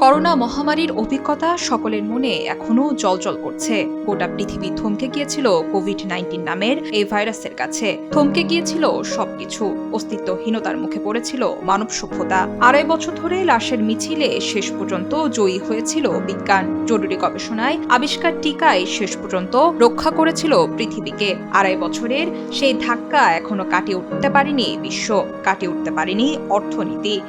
Corona মহামারীর অভিজ্ঞতা সকলের মনে এখনও জলজল করছে। গোটা পৃথিবী থমকে গিয়েছিল কোভিড নাইন্টিন নামের এই ভাইরাসের কাছে। থমকে গিয়েছিল সবকিছু। অস্তিত্বহীনতার মুখে পড়েছিল মানব সভ্যতা। আড়াই বছর ধরে লাশের মিছিলে শেষ পর্যন্ত জয়ী হয়েছিল বিজ্ঞান। জরুরি গবেষণায় আবিষ্কার টিকায় শেষ পর্যন্ত রক্ষা করেছিল পৃথিবীকে। আড়াই বছরের সেই ধাক্কা এখনও কাটিয়ে উঠতে পারেনি বিশ্ব। কাটিয়ে উঠতে পারেনি অর্থনীতি।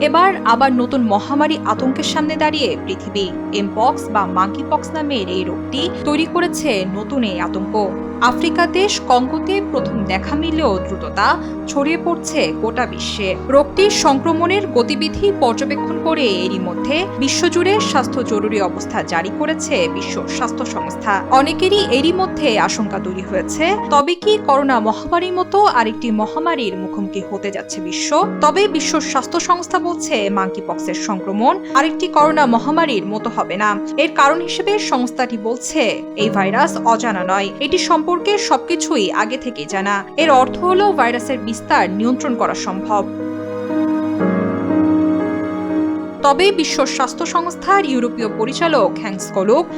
এবার আবার নতুন মহামারী আতঙ্কের সামনে দাঁড়িয়ে পৃথিবী এমপক্স বা মাঙ্কি পক্স নামের এই রোগটি তৈরি করেছে নতুন এই আতঙ্ক। আফ্রিকা দেশ কঙ্গোতে প্রথম দেখা মিললেও দ্রুততা ছড়িয়ে পড়ছে গোটা বিশ্বে। রোগটির সংক্রমণের গতিবিধি পর্যবেক্ষণ করে এরই মধ্যে বিশ্বজুড়ে স্বাস্থ্য জরুরি অবস্থা জারি করেছে বিশ্ব স্বাস্থ্য সংস্থা। অনেকেরই এরই মধ্যে আশঙ্কা তৈরি হয়েছে, তবে কি করোনা মহামারীর মতো আরেকটি মহামারীর মুখোমুখি হতে যাচ্ছে বিশ্ব? তবে বিশ্ব স্বাস্থ্য সংস্থা বলছে মাঙ্কি পক্সের সংক্রমণ আরেকটি করোনা মহামারীর মতো হবে না। এর কারণ হিসেবে সংস্থাটি বলছে, এই ভাইরাস অজানা নয়। এটি সম্পর্কে সবকিছুই আগে থেকে জানা। এর অর্থ হলো ভাইরাসের বিস্তার নিয়ন্ত্রণ করা সম্ভব। তবে বিশ্ব স্বাস্থ্য সংস্থার ইউরোপীয় পরিচালক হ্যাংস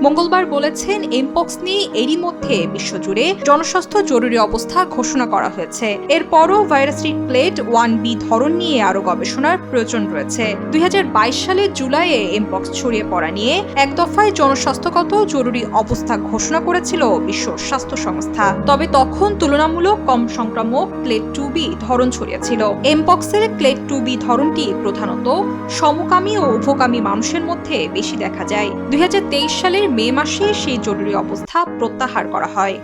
মঙ্গলবার বলেছেন, এমপক্স নিয়ে এরই মধ্যে বিশ্বজুড়ে জনস্বাস্থ্য জরুরি অবস্থা ঘোষণা করা হয়েছে। এরপরও ভাইরাসটির প্লেট ওয়ান বি ধরন নিয়ে আরও গবেষণার প্রয়োজন রয়েছে। দুই সালের জুলাইয়ে এমপক্স ছড়িয়ে পড়া নিয়ে এক দফায় জনস্বাস্থ্যগত জরুরি অবস্থা ঘোষণা করেছিল বিশ্ব স্বাস্থ্য সংস্থা। তবে তখন তুলনামূলক কম সংক্রামক প্লেট টু বি ধরন ছড়িয়েছিল। এমপক্সের প্লেট টু বি ধরনটি প্রধানত সমকামী ও উভকামী মানুষের মধ্যে বেশি দেখা যায়। দুই হাজার তেইশ সালের মে মাসে সেই জরুরি অবস্থা প্রত্যাহার করা হয়।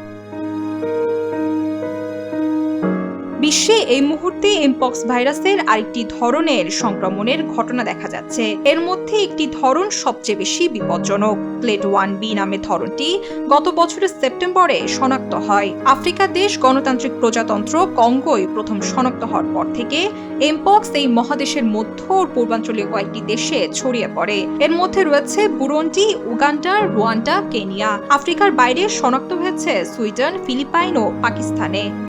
বিশ্বে এই মুহূর্তে এমপক্স ভাইরাসের আরেকটি ধরনের সংক্রমণের ঘটনা দেখা যাচ্ছে। এর মধ্যে একটি ধরন সবচেয়ে বেশি বিপজ্জনক। প্লেট ওয়ান বি নামের ধরনটি গত বছরের সেপ্টেম্বরে শনাক্ত হয়। আফ্রিকা দেশ গণতান্ত্রিক প্রজাতন্ত্র কঙ্গোয় প্রথম শনাক্ত হওয়ার পর থেকে এমপক্স এই মহাদেশের মধ্য পূর্বাঞ্চলীয় কয়েকটি দেশে ছড়িয়ে পড়ে। এর মধ্যে রয়েছে বুরন্ডি, উগান্ডা, রুয়ান্ডা, কেনিয়া। আফ্রিকার বাইরে শনাক্ত হয়েছে সুইডেন, ফিলিপাইন ও পাকিস্তানে।